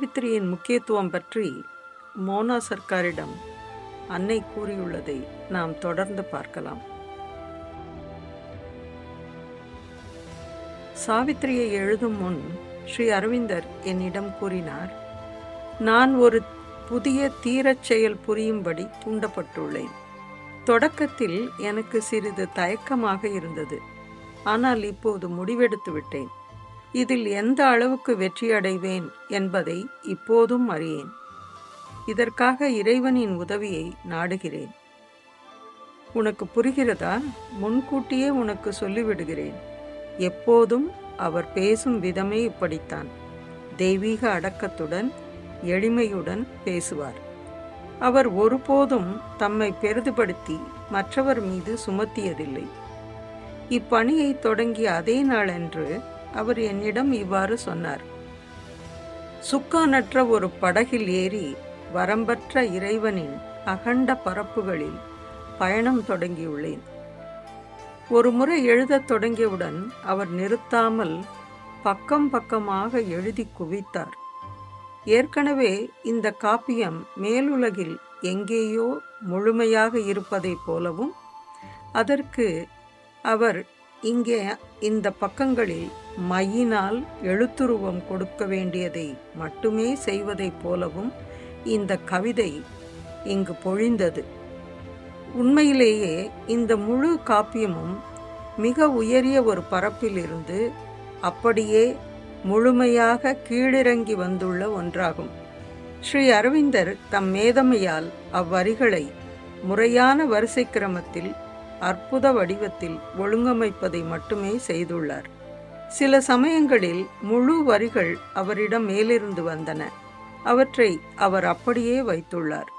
சாவித்திரியின் முக்கியத்துவம் பற்றி மோனா சர்க்காரிடம் அன்னை கூறியுள்ளதை நாம் தொடர்ந்து பார்க்கலாம். சாவித்திரியை எழுதும் முன் ஸ்ரீ அரவிந்தர் என்னிடம் கூறினார் நான் ஒரு புதிய தீரச் செயல் புரியும்படி தூண்டப்பட்டுள்ளேன். தொடக்கத்தில் எனக்கு சிறிது தயக்கமாக இருந்தது. ஆனால் இப்போது முடிவெடுத்து விட்டேன் இதில் எந்த அளவுக்கு வெற்றியடைவேன் என்பதை இப்போதும் அறியேன். இதற்காக இறைவனின் உதவியை நாடுகிறேன். உனக்கு புரிகிறதா? முன்கூட்டியே உனக்கு சொல்லிவிடுகிறேன். எப்போதும் அவர் பேசும் விதமே இப்படித்தான். தெய்வீக அடக்கத்துடன் எளிமையுடன் பேசுவார். அவர் ஒருபோதும் தம்மை பெரிதுபடுத்தி மற்றவர் மீது சுமத்தியதில்லை. இப்பணியை தொடங்கிய அதே நாளன்று அவர் என்னிடம் இவ்வாறு சொன்னார். சுக்கானற்ற ஒரு படகில் ஏறி வரம்பற்ற இறைவனின் அகண்ட பரப்புகளில் பயணம் தொடங்கியுள்ளேன். ஒரு முறை எழுதத் தொடங்கியவுடன் அவர் நிறுத்தாமல் பக்கம் பக்கமாக எழுதி குவித்தார். ஏற்கனவே இந்த காப்பியம் மேலுலகில் எங்கேயோ முழுமையாக இருப்பதைப் போலவும் அதற்கு அவர் இங்கே இந்த பக்கங்களில் மையினால் எழுத்துருவம் கொடுக்க வேண்டியதை மட்டுமே செய்வதைப் போலவும் இந்த கவிதை இங்கு பொழிந்தது. உண்மையிலேயே இந்த முழு காப்பியமும் மிக உயரிய ஒரு பரப்பிலிருந்து அப்படியே முழுமையாக கீழிறங்கி வந்துள்ள ஒன்றாகும். ஸ்ரீ அரவிந்தர் தம் மேதமையால் அவ்வரிகளை முறையான வரிசை கிரமத்தில் அற்புத வடிவத்தில் ஒழுங்கமைப்பதை மட்டுமே செய்துள்ளார். சில சமயங்களில் முழு வரிகள் அவரிடம் மேலிருந்து வந்தன. அவற்றை அவர் அப்படியே வைத்துள்ளார்.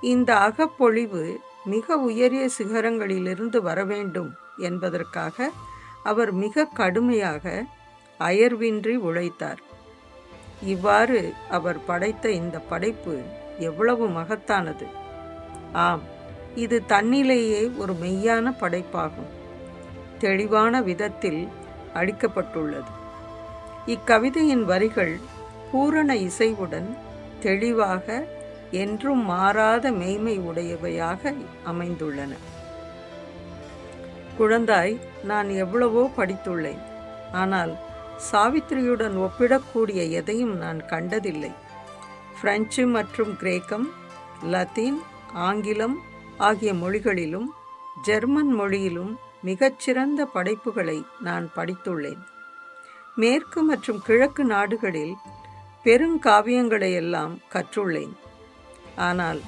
இந்த அகப்பொழிவு மிக உயரிய சிகரங்களிலிருந்து வர வேண்டும் என்பதற்காக அவர் மிக கடுமையாக அயர்வின்றி உழைத்தார். இவ்வாறு அவர் படைத்த இந்த படைப்பு எவ்வளவு மகத்தானது. ஆம் இது தன்னிலேயே ஒரு மெய்யான படைப்பாகும். தெளிவான விதத்தில் அளிக்கப்பட்டுள்ளது இக்கவிதையின் வரிகள் பூரண இசைவுடன் தெளிவாக என்றும் மாறாத மெய்மை உடையவையாக அமைந்துள்ளன. குழந்தாய் நான் எவ்வளவோ படித்துள்ளேன். ஆனால் சாவித்திரியுடன் ஒப்பிடக்கூடிய எதையும் நான் கண்டதில்லை. பிரெஞ்சு மற்றும் கிரேக்கம் லத்தீன் ஆங்கிலம் ஆகிய மொழிகளிலும் ஜெர்மன் மொழியிலும் மிகச்சிறந்த படைப்புகளை நான் படித்துள்ளேன். மேற்கு மற்றும் கிழக்கு நாடுகளில் பெருங்காவியங்களை எல்லாம் கற்றுள்ளேன். ஆனால்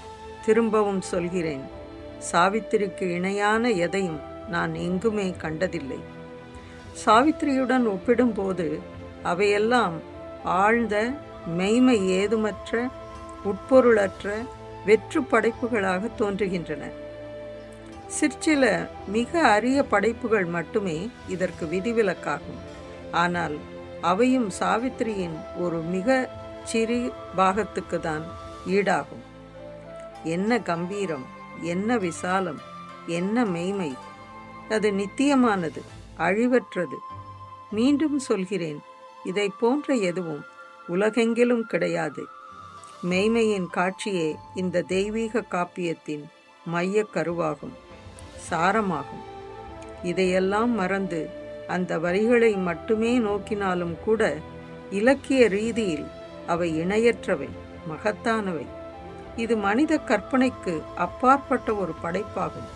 திரும்பவும் சொல்கிறேன் சாவித்திரிக்கு இணையான எதையும் நான் எங்குமே கண்டதில்லை. சாவித்திரியுடன் ஒப்பிடும்போது அவையெல்லாம் ஆழ்ந்த மெய்மை ஏதுமற்ற உட்பொருளற்ற வெற்று படைப்புகளாக தோன்றுகின்றன. சிற்சில மிக அரிய படைப்புகள் மட்டுமே இதற்கு விதிவிலக்காகும். ஆனால் அவையும் சாவித்திரியின் ஒரு மிக சிறு பாகத்துக்கு தான் ஈடாகும். என்ன கம்பீரம் என்ன விசாலம் என்ன மெய்மை. அது நித்தியமானது அழிவற்றது. மீண்டும் சொல்கிறேன் இதை போன்ற எதுவும் உலகெங்கிலும் கிடையாது. மெய்மையின் காட்சியே இந்த தெய்வீக காப்பியத்தின் மைய கருவாகும். சாரமாகும். இதையெல்லாம் மறந்து அந்த வரிகளை மட்டுமே நோக்கினாலும் கூட இலக்கிய ரீதியில் அவை இணையற்றவை மகத்தானவை. இது மனித கற்பனைக்கு அப்பாற்பட்ட ஒரு படைப்பாகும்.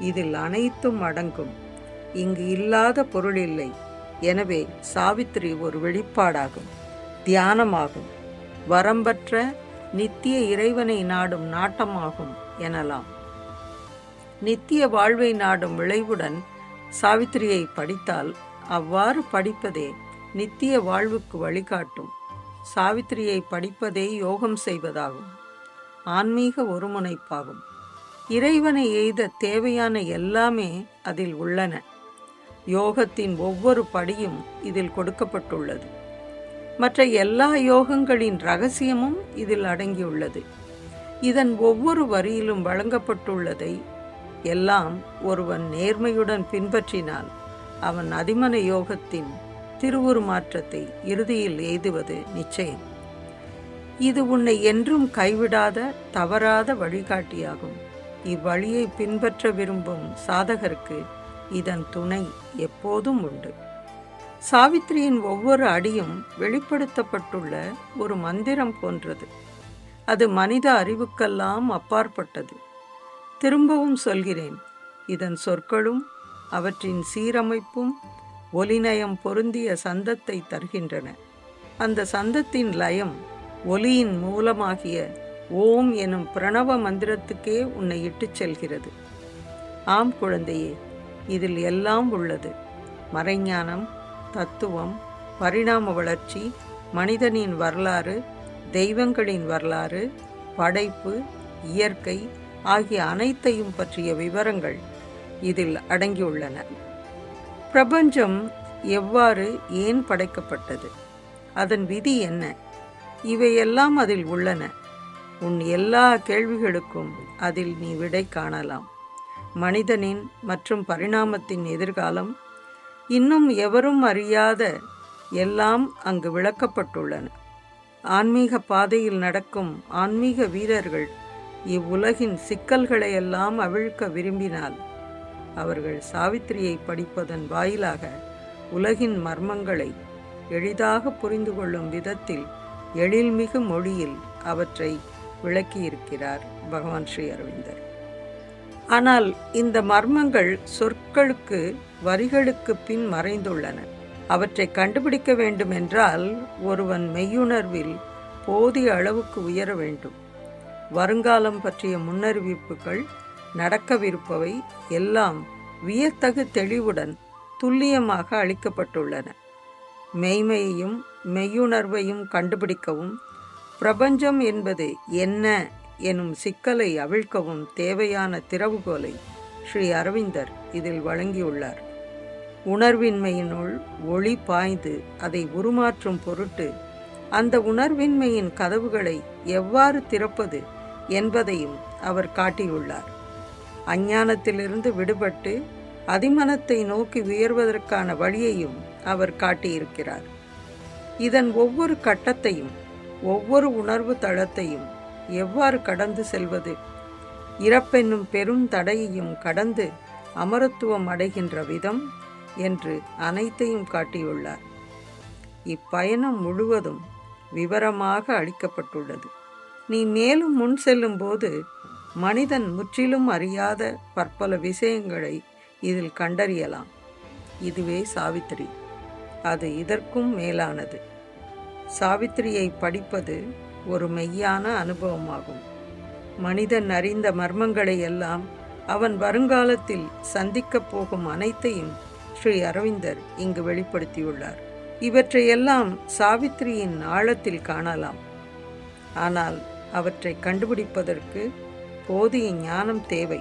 இதில் அனைத்தும் அடங்கும். இங்கு இல்லாத பொருள் இல்லை. எனவே சாவித்திரி ஒரு வெளிப்பாடாகும் தியானமாகும். வரம்பற்ற நித்திய இறைவனை நாடும் நாட்டமாகும் எனலாம். நித்திய வாழ்வை நாடும் விளைவுடன் சாவித்திரியை படித்தால் அவ்வாறு படிப்பதே நித்திய வாழ்வுக்கு வழிகாட்டும். சாவித்திரியை படிப்பதே யோகம் செய்வதாகும். ஆன்மீக ஒருமுனைப்பாகும். இறைவனை எய்த தேவையான எல்லாமே அதில் உள்ளன. யோகத்தின் ஒவ்வொரு படியும் இதில் கொடுக்கப்பட்டுள்ளது. மற்ற எல்லா யோகங்களின் ரகசியமும் இதில் அடங்கியுள்ளது. இதன் ஒவ்வொரு வரியிலும் வழங்கப்பட்டுள்ளதை எல்லாம் ஒருவன் நேர்மையுடன் பின்பற்றினால் அவன் அதிமன யோகத்தின் திருவுருமாற்றத்தை இறுதியில் எய்துவது நிச்சயம். இது உன்னை என்றும் கைவிடாத தவறாத வழிகாட்டியாகும். இவ்வழியை பின்பற்ற விரும்பும் சாதகருக்கு இதன் துணை எப்போதும் உண்டு. சாவித்திரியின் ஒவ்வொரு அடியும் வெளிப்படுத்தப்பட்டுள்ள ஒரு மந்திரம் போன்றது. அது மனித அறிவுக்கெல்லாம் அப்பாற்பட்டது. திரும்பவும் சொல்கிறேன். இதன் சொற்களும் அவற்றின் சீரமைப்பும் ஒலிநயம் பொருந்திய சந்தத்தை தருகின்றன. அந்த சந்தத்தின் லயம் ஒலியின் மூலமாகிய ஓம் எனும் பிரணவ மந்திரத்துக்கே உன்னை இட்டுச் செல்கிறது. ஆம் குழந்தையே இதில் எல்லாம் உள்ளது. மறைஞானம் தத்துவம் பரிணாம வளர்ச்சி மனிதனின் வரலாறு தெய்வங்களின் வரலாறு படைப்பு இயற்கை ஆகிய அனைத்தையும் பற்றிய விவரங்கள் இதில் அடங்கியுள்ளன. பிரபஞ்சம் எவ்வாறு ஏன் படைக்கப்பட்டது? அதன் விதி என்ன? இவையெல்லாம் அதில் உள்ளன. உன் எல்லா கேள்விகளுக்கும் அதில் நீ விடை காணலாம். மனிதனின் மற்றும் பரிணாமத்தின் எதிர்காலம் இன்னும் எவரும் அறியாத எல்லாம் அங்கு விளக்கப்பட்டுள்ளன. ஆன்மீக பாதையில் நடக்கும் ஆன்மீக வீரர்கள் இவ்வுலகின் சிக்கல்களை எல்லாம் அவிழ்க்க விரும்பினால் அவர்கள் சாவித்திரியை படிப்பதன் வாயிலாக உலகின் மர்மங்களை எளிதாக புரிந்து கொள்ளும் விதத்தில் எழில்மிகு மொழியில் அவற்றை விளக்கியிருக்கிறார் பகவான் ஸ்ரீ அரவிந்தர். ஆனால் இந்த மர்மங்கள் சொற்களுக்கு வரிகளுக்கு பின் மறைந்துள்ளன. அவற்றை கண்டுபிடிக்க வேண்டுமென்றால் ஒருவன் மெய்யுணர்வில் போதிய அளவுக்கு உயர வேண்டும். வருங்காலம் பற்றிய முன்னறிவிப்புகள் நடக்கவிருப்பவை எல்லாம் வியத்தகு தெளிவுடன் துல்லியமாக அளிக்கப்பட்டுள்ளன. மெய்மையையும் மெய்யுணர்வையும் கண்டுபிடிக்கவும் பிரபஞ்சம் என்பது என்ன எனும் சிக்கலை அவிழ்க்கவும் தேவையான திறவுகோலை ஸ்ரீ அரவிந்தர் இதில் வழங்கியுள்ளார். உணர்வின்மையினுள் ஒளி பாய்ந்து அதை உருமாற்றும் பொருட்டு அந்த உணர்வின்மையின் கதவுகளை எவ்வாறு திறப்பது என்பதையும் அவர் காட்டியுள்ளார். அஞ்ஞானத்திலிருந்து விடுபட்டு அதிமனத்தை நோக்கி உயர்வதற்கான வழியையும் அவர் காட்டியிருக்கிறார். இதன் ஒவ்வொரு கட்டத்தையும் ஒவ்வொரு உணர்வு தளத்தையும் எவ்வாறு கடந்து செல்வது? இறப்பென்னும் பெரும் தடையையும் கடந்து அமரத்துவம் அடைகின்ற விதம் என்று அனைத்தையும் காட்டியுள்ளார். இப்பயணம் முழுவதும் விவரமாக அளிக்கப்பட்டுள்ளது. நீ மேலும் முன் செல்லும்போது மனிதன் முற்றிலும் அறியாத பற்பல விஷயங்களை இதில் கண்டறியலாம். இதுவே சாவித்திரி. அது இதற்கும் மேலானது. சாவித்திரியை படிப்பது ஒரு மெய்யான அனுபவமாகும். மனிதன் அறிந்த மர்மங்களை எல்லாம் அவன் வருங்காலத்தில் சந்திக்கப் போகும் அனைத்தையும் ஸ்ரீ அரவிந்தர் இங்கு வெளிப்படுத்தியுள்ளார். இவற்றையெல்லாம் சாவித்திரியின் ஆழத்தில் காணலாம். ஆனால் அவற்றை கண்டுபிடிப்பதற்கு போதிய ஞானம் தேவை.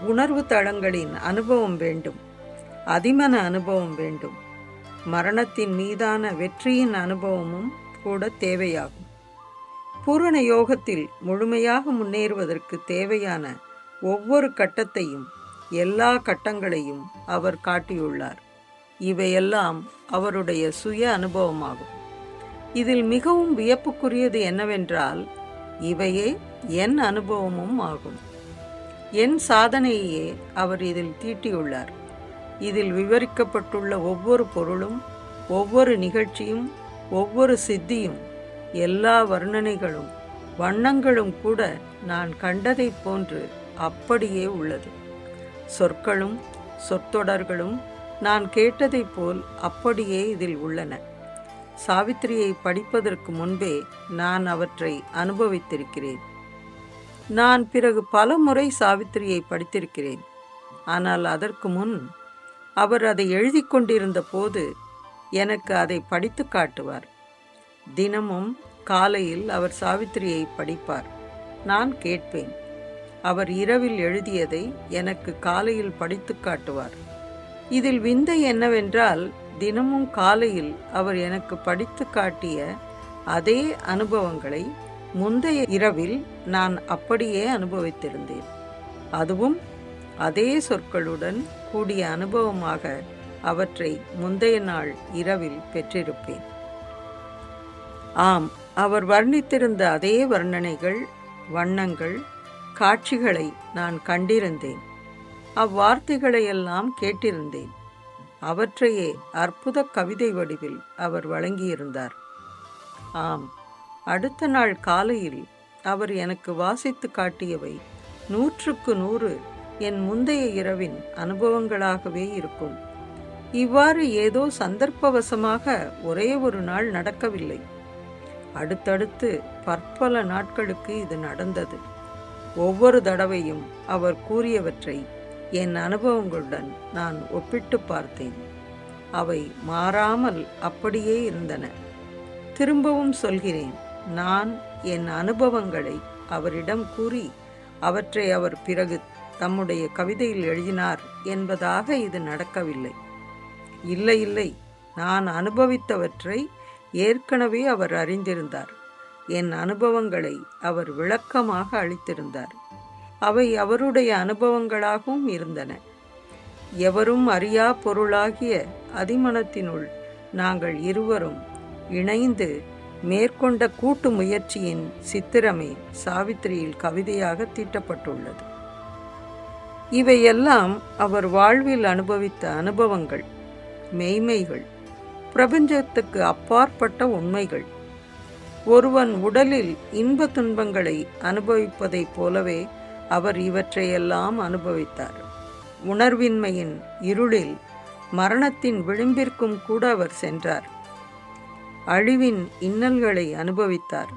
உணர்வு தளங்களின் அனுபவம் வேண்டும். அதிமன அனுபவம் வேண்டும். மரணத்தின் மீதான வெற்றியின் அனுபவமும் கூட தேவையாகும். பூரண யோகத்தில் முழுமையாக முன்னேறுவதற்கு தேவையான ஒவ்வொரு கட்டத்தையும் எல்லா கட்டங்களையும் அவர் காட்டியுள்ளார். இவையெல்லாம் அவருடைய சுய அனுபவமாகும். இதில் மிகவும் வியப்புக்குரியது என்னவென்றால் இவையே என் அனுபவமும் ஆகும். என் சாதனையே அவர் இதில் தீட்டியுள்ளார். இதில் விவரிக்கப்பட்டுள்ள ஒவ்வொரு பொருளும் ஒவ்வொரு நிகழ்ச்சியும் ஒவ்வொரு சித்தியும் எல்லா வர்ணனைகளும் வண்ணங்களும் கூட நான் கண்டதைப் போன்று அப்படியே உள்ளது. சொற்களும் சொற்றொடர்களும் நான் கேட்டதைப் போல் அப்படியே இதில் உள்ளன. சாவித்திரியை படிப்பதற்கு முன்பே நான் அவற்றை அனுபவித்திருக்கிறேன். நான் பிறகு பல முறை சாவித்திரியை படித்திருக்கிறேன். ஆனால் அதற்கு முன் அவர் அதை எழுதி கொண்டிருந்த போது எனக்கு அதை படித்து காட்டுவார். தினமும் காலையில் அவர் சாவித்திரியை படிப்பார். நான் கேட்பேன். அவர் இரவில் எழுதியதை எனக்கு காலையில் படித்து காட்டுவார். இதில் விந்தை என்னவென்றால் தினமும் காலையில் அவர் எனக்கு படித்து காட்டிய அதே அனுபவங்களை முந்தைய இரவில் நான் அப்படியே அனுபவித்திருந்தேன். அதுவும் அதே சொற்களுடன் கூடிய அனுபவமாக அவற்றை முந்தைய நாள் இரவில் பெற்றிருப்பேன். ஆம் அவர் வர்ணித்திருந்த அதே வர்ணனைகள் வண்ணங்கள் காட்சிகளை நான் கண்டிருந்தேன். அவ்வார்த்தைகளையெல்லாம் கேட்டிருந்தேன். அவற்றையே அற்புத கவிதை வடிவில் அவர் வழங்கியிருந்தார். ஆம் அடுத்த நாள் காலையில் அவர் எனக்கு வாசித்து காட்டியவை நூற்றுக்கு நூறு என் முந்தைய இரவின் அனுபவங்களாகவே இருக்கும். இவ்வாறு ஏதோ சந்தர்ப்பவசமாக ஒரே ஒரு நாள் நடக்கவில்லை. அடுத்தடுத்து பற்பல நாட்களுக்கு இது நடந்தது. ஒவ்வொரு தடவையும் அவர் கூறியவற்றை என் அனுபவங்களுடன் நான் ஒப்பிட்டு பார்த்தேன். அவை மாறாமல் அப்படியே இருந்தன. திரும்பவும் சொல்கிறேன் நான் என் அனுபவங்களை அவரிடம் கூறி அவற்றை அவர் பிறகு தம்முடைய கவிதையில் எழுதினார் என்பதாக இது நடக்கவில்லை. இல்லை இல்லை நான் அனுபவித்தவற்றை ஏற்கனவே அவர் அறிந்திருந்தார். என் அனுபவங்களை அவர் விளக்கமாக அளித்திருந்தார். அவை அவருடைய அனுபவங்களாகவும் இருந்தன. எவரும் அறியா பொருளாகிய அதிமனத்தினுள் நாங்கள் இருவரும் இணைந்து மேற்கொண்ட கூட்டு முயற்சியின் சித்திரமே சாவித்திரியில் கவிதையாக தீட்டப்பட்டுள்ளது. இவையெல்லாம் அவர் வாழ்வில் அனுபவித்த அனுபவங்கள் மெய்மைகள் பிரபஞ்சத்துக்கு அப்பாற்பட்ட உண்மைகள். ஒருவன் உடலில் இன்ப துன்பங்களை அனுபவிப்பதைப் போலவே அவர் இவற்றையெல்லாம் அனுபவித்தார். உணர்வின்மையின் இருளில் மரணத்தின் விளிம்பிற்கும் கூட அவர் சென்றார். அழிவின் இன்னல்களை அனுபவித்தார்.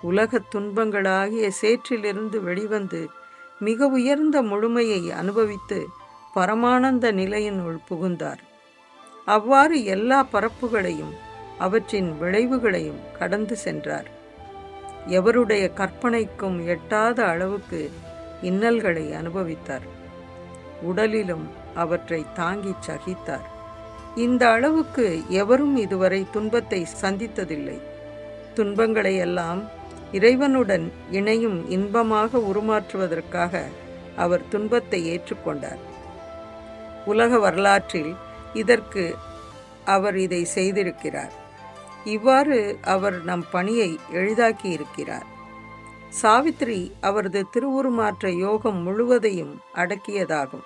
உலகத் துன்பங்களாகிய சேற்றிலிருந்து வெளிவந்து மிக உயர்ந்த முழுமையை அனுபவித்து பரமானந்த நிலையினுள் புகுந்தார். அவ்வாறு எல்லா பரப்புகளையும் அவற்றின் விளைவுகளையும் கடந்து சென்றார். எவருடைய கற்பனைக்கும் எட்டாத அளவுக்கு இன்னல்களை அனுபவித்தார். உடலிலும் அவற்றை தாங்கிச் சகித்தார். இந்த அளவுக்கு எவரும் இதுவரை துன்பத்தை சந்தித்ததில்லை. துன்பங்களை எல்லாம் இறைவனுடன் இணையும் இன்பமாக உருமாற்றுவதற்காக அவர் துன்பத்தை ஏற்றுக்கொண்டார். உலக வரலாற்றில் இதற்கு அவர் இதை செய்திருக்கிறார். இவ்வாறு அவர் நம் பணியை எளிதாக்கி இருக்கிறார் சாவித்ரி அவரது திருவுருமாற்ற யோகம் முழுவதையும் அடக்கியதாகும்.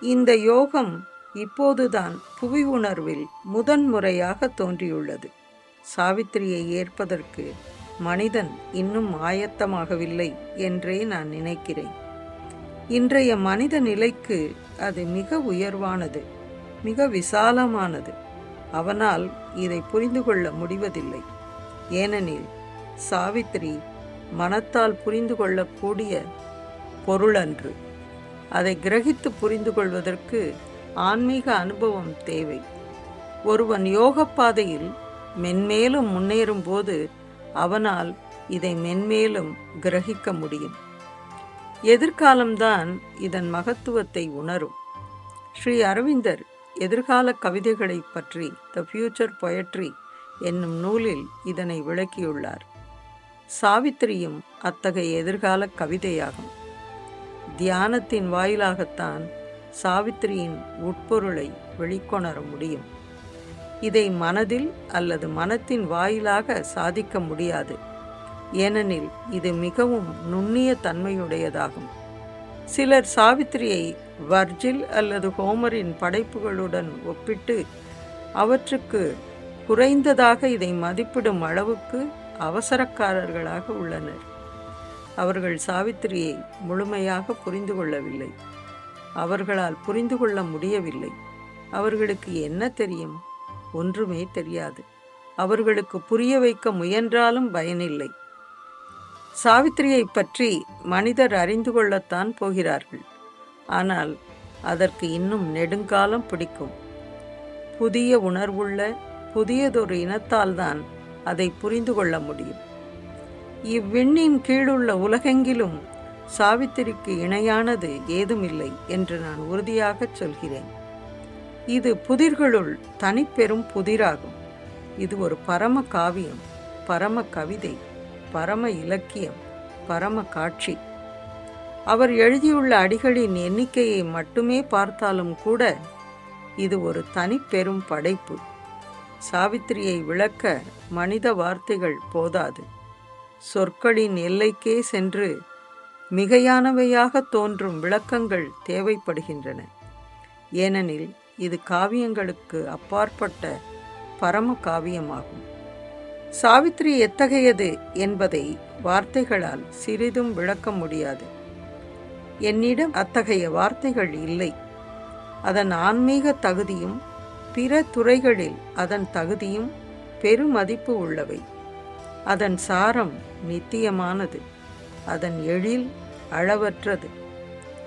இந்த யோகம் இப்போதுதான் புவி உணர்வில் முதன்முறையாக தோன்றியுள்ளது. சாவித்திரியை ஏற்பதற்கு மனிதன் இன்னும் ஆயத்தமாகவில்லை என்றே நான் நினைக்கிறேன். இன்றைய மனித நிலைக்கு அது மிக உயர்வானது மிக விசாலமானது. அவனால் இதை புரிந்து கொள்ள முடிவதில்லை. ஏனெனில் சாவித்திரி மனத்தால் புரிந்து கொள்ளக்கூடிய பொருளன்று. அதை கிரகித்து புரிந்து கொள்வதற்கு ஆன்மீக அனுபவம் தேவை. ஒருவன் யோக பாதையில் மென்மேலும் முன்னேறும் போது அவனால் இதை மென்மேலும் கிரகிக்க முடியும். எதிர்காலம்தான் இதன் மகத்துவத்தை உணரும். ஸ்ரீ அரவிந்தர் எதிர்கால கவிதைகளை பற்றி த ஃபியூச்சர் பொயட்ரி என்னும் நூலில் இதனை விளக்கியுள்ளார். சாவித்திரியும் அத்தகைய எதிர்கால கவிதையாகும். தியானத்தின் வாயிலாகத்தான் சாவித்திரியின் உட்பொருளை வெளிக்கொணர முடியும். இதை மனதில் அல்லது மனத்தின் வாயிலாக சாதிக்க முடியாது. ஏனெனில் இது மிகவும் நுண்ணிய தன்மையுடையதாகும். சிலர் சாவித்திரியை வர்ஜில் அல்லது ஹோமரின் படைப்புகளுடன் ஒப்பிட்டு அவற்றுக்கு குறைந்ததாக இதை மதிப்பிடும் அளவுக்கு அவசரக்காரர்களாக உள்ளனர். அவர்கள் சாவித்திரியை முழுமையாக புரிந்து கொள்ளவில்லை. அவர்களால் புரிந்து கொள்ள முடியவில்லை. அவர்களுக்கு என்ன தெரியும்? ஒன்றுமே தெரியாது. அவர்களுக்கு புரிய வைக்க முயன்றாலும் பயனில்லை. சாவித்திரியை பற்றி மனிதர் அறிந்து கொள்ளத்தான் போகிறார்கள். ஆனால் அதற்கு இன்னும் நெடுங்காலம் பிடிக்கும். புதிய உணர்வுள்ள புதியதொரு இனத்தால்தான் அதை புரிந்து கொள்ள முடியும். இவ்விண்ணின் கீழுள்ள உலகெங்கிலும் சாவித்திரிக்கு இணையானது ஏதுமில்லை என்று நான் உறுதியாகச் சொல்கிறேன். இது புதிர்களுள் தனிப்பெரும் புதிராகும். இது ஒரு பரம காவியம் பரம கவிதை பரம இலக்கியம் பரம காட்சி. அவர் எழுதியுள்ள அடிகளின் எண்ணிக்கையை மட்டுமே பார்த்தாலும் கூட இது ஒரு தனிப்பெரும் படைப்பு. சாவித்திரியை விளக்க மனித வார்த்தைகள் போதாது. சொற்களின் எல்லைக்கே சென்று மிகையானவையாக தோன்றும் விளக்கங்கள் தேவைப்படுகின்றன. ஏனெனில் இது காவியங்களுக்கு அப்பாற்பட்ட பரம காவியமாகும். சாவித்திரி எத்தகையது என்பதை வார்த்தைகளால் சிறிதும் விளக்க முடியாது. என்னிடம் அத்தகைய வார்த்தைகள் இல்லை. அதன் ஆன்மீக தகுதியும் பிற துறைகளில் அதன் தகுதியும் பெருமதிப்பு உள்ளவை. அதன் சாரம் நித்தியமானது. அதன் எழில் அளவற்றது.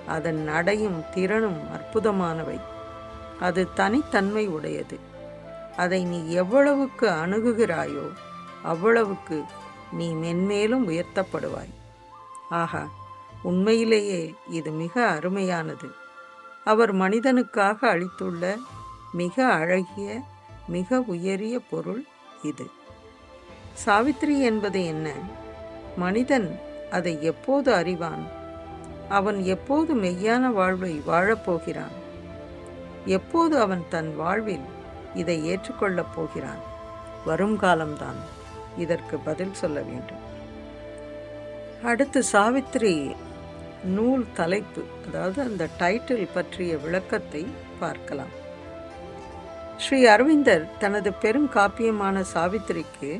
அதன் நடையும் திறனும் அற்புதமானவை. அது தனித்தன்மை உடையது. அதை நீ எவ்வளவுக்கு அணுகுகிறாயோ அவ்வளவுக்கு நீ மென்மேலும் உயர்த்தப்படுவாய். ஆகா உண்மையிலேயே இது மிக அருமையானது. அவர் மனிதனுக்காக அளித்துள்ள மிக அழகிய மிக உயரிய பொருள் இது. சாவித்திரி என்பது என்ன? மனிதன் அதை எப்போது அறிவான்? அவன் எப்போது மெய்யான வாழ்வை வாழப்போகிறான் எப்போது அவன் தன் வாழ்வில் இதை ஏற்றுக்கொள்ளப் போகிறான்? வருங்காலம்தான் இதற்கு பதில் சொல்ல வேண்டும். அடுத்து சாவித்திரி நூல் தலைப்பு அதாவது அந்த டைட்டில் பற்றிய விளக்கத்தை பார்க்கலாம். ஸ்ரீ அரவிந்தர் தனது பெரும் காப்பியமான சாவித்திரிக்கு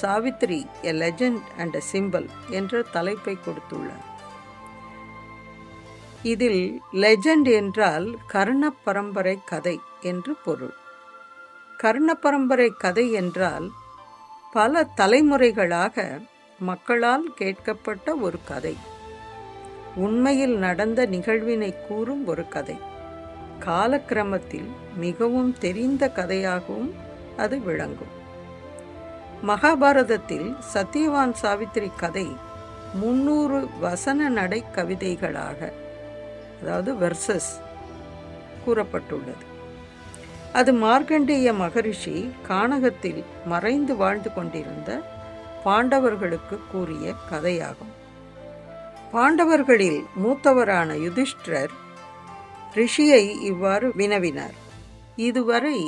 Savitri a legend and a symbol என்ற தலைப்பை கொடுத்துள்ளார். இதில் லெஜண்ட் என்றால் கர்ண பரம்பரை கதை என்று பொருள். கர்ண பரம்பரை கதை என்றால் பல தலைமுறைகளாக மக்களால் கேட்கப்பட்ட ஒரு கதை. உண்மையில் நடந்த நிகழ்வினை கூறும் ஒரு கதை. காலக்கிரமத்தில் மிகவும் தெரிந்த கதையாகவும் அது விளங்கும். மகாபாரதத்தில் சத்யவான் சாவித்திரி கதை முன்னூறு வசன நடை கவிதைகளாக அதாவது வெர்சஸ் கூறப்பட்டுள்ளது. அது மார்க்கண்டேய மகரிஷி கானகத்தில் மறைந்து வாழ்ந்து கொண்டிருந்த பாண்டவர்களுக்கு கூறிய கதையாகும். பாண்டவர்களில் மூத்தவரான யுதிஷ்டர் ரிஷியை இவ்வாறு வினவினார். இதுவரை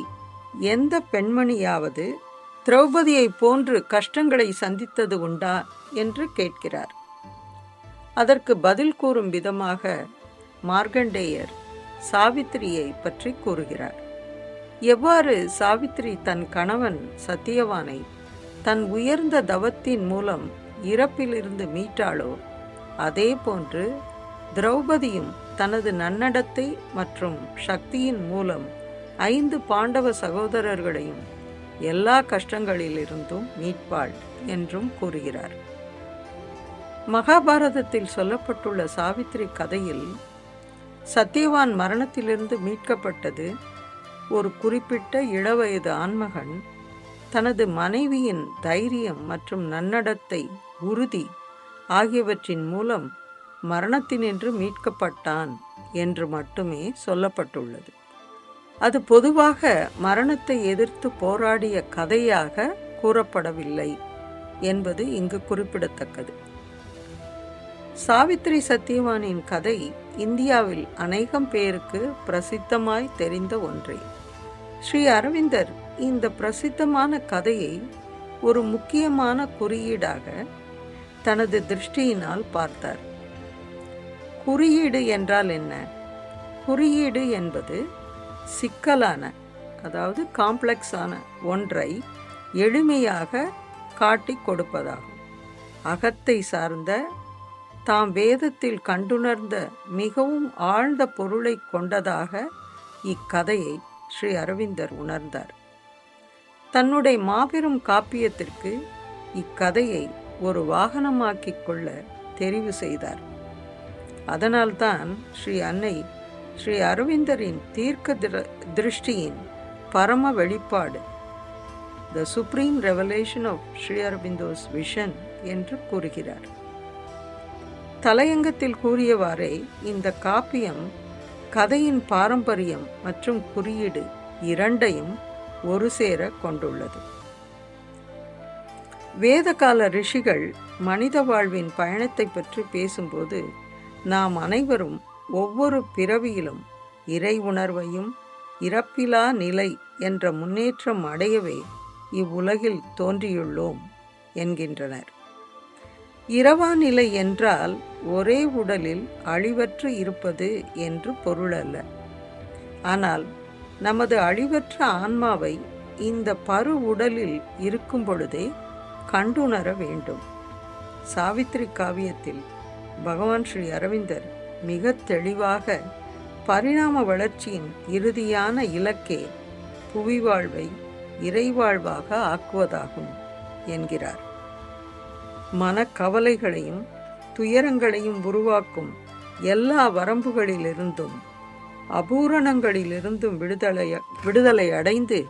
எந்த பெண்மணியாவது திரௌபதியைப் போன்று கஷ்டங்களை சந்தித்தது உண்டா என்று கேட்கிறார். அதற்கு பதில் கூறும் விதமாக மார்கண்டேயர் சாவித்திரியை பற்றி கூறுகிறார். எவ்வாறு சாவித்திரி தன் கணவன் சத்தியவானை தன் உயர்ந்த தவத்தின் மூலம் இறப்பிலிருந்து மீட்டாளோ அதே போன்று திரௌபதியும் தனது நன்னடத்தை மற்றும் சக்தியின் மூலம் ஐந்து பாண்டவ சகோதரர்களையும் எல்லா கஷ்டங்களிலிருந்தும் மீட்பாள் என்றும் கூறுகிறார். மகாபாரதத்தில் சொல்லப்பட்டுள்ள சாவித்திரி கதையில் சத்யவான் மரணத்திலிருந்து மீட்கப்பட்டது ஒரு குறிப்பிட்ட இளவயது ஆண்மகன் தனது மனைவியின் தைரியம் மற்றும் நன்னடத்தை உறுதி ஆகியவற்றின் மூலம் மரணத்தினின்று மீட்கப்பட்டான் என்று மட்டுமே சொல்லப்பட்டுள்ளது. அது பொதுவாக மரணத்தை எதிர்த்து போராடிய கதையாக கூறப்படவில்லை என்பது இங்கு குறிப்பிடத்தக்கது. சாவித்ரி சத்தியவானின் கதை இந்தியாவில் அநேகம் பேருக்கு பிரசித்தமாய் தெரிந்த ஒன்றே. ஸ்ரீ அரவிந்தர் இந்த பிரசித்தமான கதையை ஒரு முக்கியமான குறியீடாக தனது திருஷ்டியினால் பார்த்தார். குறியீடு என்றால் என்ன? குறியீடு என்பது சிக்கலான அதாவது காம்ப்ளெக்ஸான ஒன்றை எளிமையாக காட்டி கொடுப்பதாகும். அகத்தை சார்ந்த தாம் வேதத்தில் கண்டுணர்ந்த மிகவும் ஆழ்ந்த பொருளை கொண்டதாக இக்கதையை ஸ்ரீ அரவிந்தர் உணர்ந்தார். தன்னுடைய மாபெரும் காப்பியத்திற்கு இக்கதையை ஒரு வாகனமாக்கிக் கொள்ள தெரிவு செய்தார். அதனால்தான் ஸ்ரீ அன்னை ஸ்ரீ அரவிந்தரின் தீர்க்க திருஷ்டியின் பரம வெளிப்பாடு the supreme revelation of Sri Aurobindo's vision என்று கூறுகிறார். தலையங்கத்தில் கூறியவாறே இந்த காப்பியம் கதையின் பாரம்பரியம் மற்றும் குறியீடு இரண்டையும் ஒரு சேர கொண்டுள்ளது. வேதகால ரிஷிகள் மனித வாழ்வின் பயணத்தை பற்றி பேசும்போது நாம் அனைவரும் ஒவ்வொரு பிறவியிலும் இறை உணர்வையும் இறப்பிலா நிலை என்ற முன்னேற்றம் அடையவே இவ்வுலகில் தோன்றியுள்ளோம் என்கின்றனர். இரவா நிலை என்றால் ஒரே உடலில் அழிவற்று இருப்பது என்று பொருளல்ல ஆனால் நமது அழிவற்ற ஆன்மாவை இந்த பரு உடலில் இருக்கும் பொழுதே கண்டுணர வேண்டும். சாவித்திரி காவியத்தில் பகவான் ஸ்ரீ அரவிந்தர் மிக தெளிவாக பரிணாம வளர்ச்சியின் இறுதியான இலக்கே புவி வாழ்வை இறைவாழ்வாக ஆக்குவதாகும் என்கிறார். மனக்கவலைகளையும் துயரங்களையும் உருவாக்கும் எல்லா வரம்புகளிலிருந்தும் அபூரணங்களிலிருந்தும் விடுதலை விடுதலை அடைந்து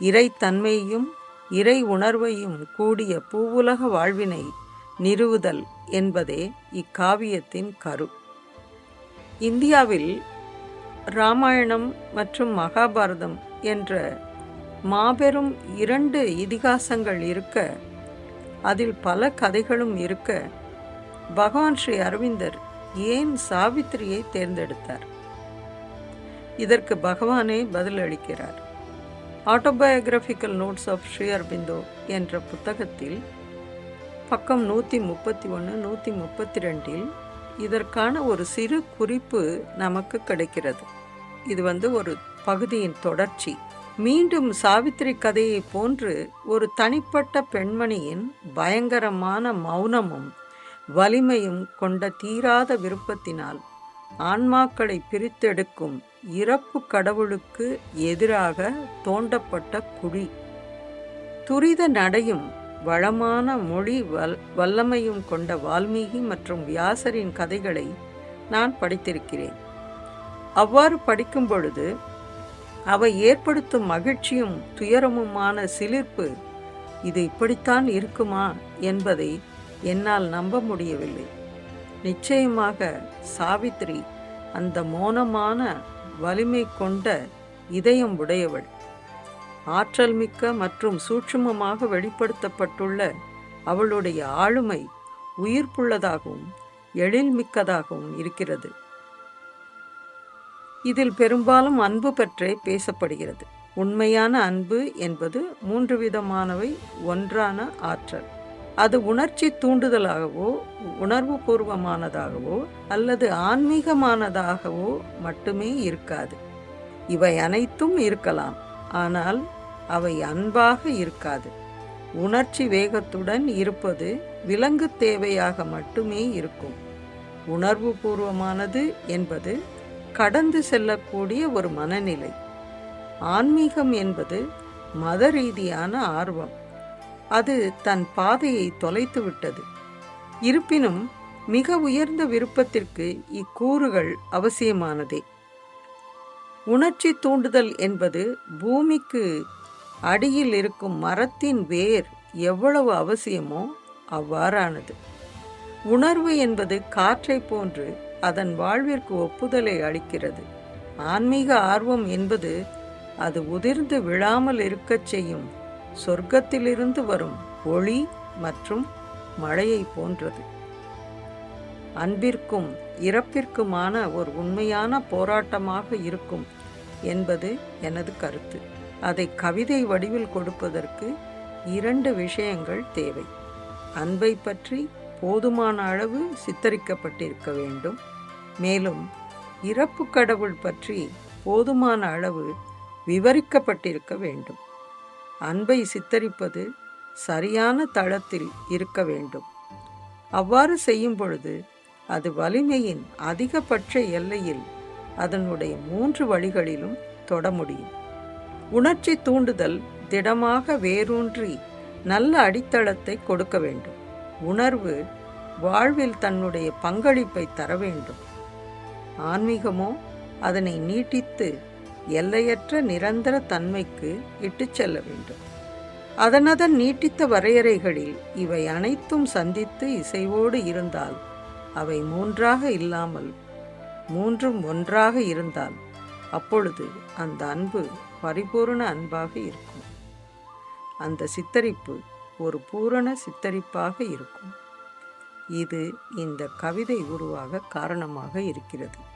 இறைத்தன்மையும் இறை உணர்வையும் கூடிய பூவுலக வாழ்வினை நிறுவுதல் என்பதே இக்காவியத்தின் கரு. இந்தியாவில் ராமாயணம் மற்றும் மகாபாரதம் என்ற மாபெரும் இரண்டு இதிகாசங்கள் இருக்க அதில் பல கதைகளும் இருக்க பகவான் ஸ்ரீ அரவிந்தர் ஏன் சாவித்திரியை தேர்ந்தெடுத்தார்? இதற்கு பகவானே பதிலளிக்கிறார் autobiographical notes of Sri Aurobindo என்ற புத்தகத்தில் பக்கம் நூற்றி முப்பத்தி ஒன்று நூற்றி முப்பத்தி ரெண்டில் இதற்கான ஒரு சிறு குறிப்பு நமக்கு கிடைக்கிறது. இது வந்து ஒரு பகுதியின் தொடர்ச்சி. மீண்டும் சாவித்திரி கதையை போன்று ஒரு தனிப்பட்ட பெண்மணியின் பயங்கரமான மௌனமும் வலிமையும் கொண்ட தீராத விருப்பத்தினால் ஆன்மாக்களை பிரித்தெடுக்கும் இறப்பு கடவுளுக்கு எதிராக தோண்டப்பட்ட குழி. துரித நடையும் வளமான மொழி வல் வல்லமையும் கொண்ட வால்மீகி மற்றும் வியாசரின் கதைகளை நான் படித்திருக்கிறேன். அவ்வாறு படிக்கும் பொழுது அவை ஏற்படுத்தும் மகிழ்ச்சியும் துயரமுமான சிலிர்ப்பு இது இப்படித்தான் இருக்குமா என்பதை என்னால் நம்ப முடியவில்லை. நிச்சயமாக சாவித்ரி அந்த மோனமான வலிமை கொண்ட இதயம் உடையவள். ஆற்றல் மிக்க மற்றும் சூட்சுமமாக வெளிப்படுத்தப்பட்டுள்ள அவளுடைய ஆளுமை உயிர்ப்புள்ளதாகவும் எழில்மிக்கதாகவும் இருக்கிறது. இதில் பெரும்பாலும் அன்பு பற்றே பேசப்படுகிறது. உண்மையான அன்பு என்பது மூன்று விதமானவை. ஒன்றான ஆற்றல். அது உணர்ச்சி தூண்டுதலாகவோ உணர்வு பூர்வமானதாகவோ அல்லது ஆன்மீகமானதாகவோ மட்டுமே இருக்காது. இவை அனைத்தும் இருக்கலாம். ஆனால் அவை அன்பாக இருக்காது. உணர்ச்சி வேகத்துடன் இருப்பது விலங்கு தேவையாக மட்டுமே இருக்கும். உணர்வு பூர்வமானது என்பது கடந்து செல்லக்கூடிய ஒரு மனநிலை. ஆன்மீகம் என்பது மத ரீதியான ஆர்வம். அது தன் பாதையை தொலைத்து விட்டது. இருப்பினும் மிக உயர்ந்த விருப்பத்திற்கு இக்கூறுகள் அவசியமானதே. உணர்ச்சி தூண்டுதல் என்பது பூமிக்கு அடியில் இருக்கும் மரத்தின் வேர் எவ்வளவு அவசியமோ அவ்வாறானது. உணர்வு என்பது காற்றை போன்று அதன் வாழ்விற்கு ஒப்புதலை அளிக்கிறது. ஆன்மீக ஆர்வம் என்பது அது உதிர்ந்து விழாமல் இருக்கச் செய்யும் சொர்க்கத்திலிருந்து வரும் ஒளி மற்றும் மழையை போன்றது. அன்பிற்கும் இறப்பிற்குமான ஒரு உண்மையான போராட்டமாக இருக்கும் என்பது எனது கருத்து. அதை கவிதை வடிவில் கொடுப்பதற்கு இரண்டு விஷயங்கள் தேவை. அன்பை பற்றி போதுமான அளவு சித்தரிக்கப்பட்டிருக்க வேண்டும். மேலும் இறப்பு கடவுள் பற்றி போதுமான அளவு விவரிக்கப்பட்டிருக்க வேண்டும். அன்பை சித்தரிப்பது சரியான தளத்தில் இருக்க வேண்டும். அவ்வாறு செய்யும் பொழுது அது வலிமையின் அதிகபட்ச எல்லையில் அதனுடைய மூன்று வழிகளிலும் தொட முடியும். உணர்ச்சி தூண்டுதல் திடமாக வேரூன்றி நல்ல அடித்தளத்தை கொடுக்க வேண்டும். உணர்வு வாழ்வில் தன்னுடைய பங்களிப்பை தர வேண்டும். ஆன்மீகமோ அதனை நீட்டித்து எல்லையற்ற நிரந்தர தன்மைக்கு இட்டு செல்ல வேண்டும். அதனதன் நீட்டித்த வரையறைகளில் இவை அனைத்தும் சந்தித்து இசைவோடு இருந்தால் அவை மூன்றாக இல்லாமல் மூன்றும் ஒன்றாக இருந்தால் அப்பொழுது அந்த அன்பு பரிபூரண அன்பாக இருக்கும். அந்த சித்தரிப்பு ஒரு பூரண சித்தரிப்பாக இருக்கும். இது இந்த கவிதை உருவாக காரணமாக இருக்கிறது.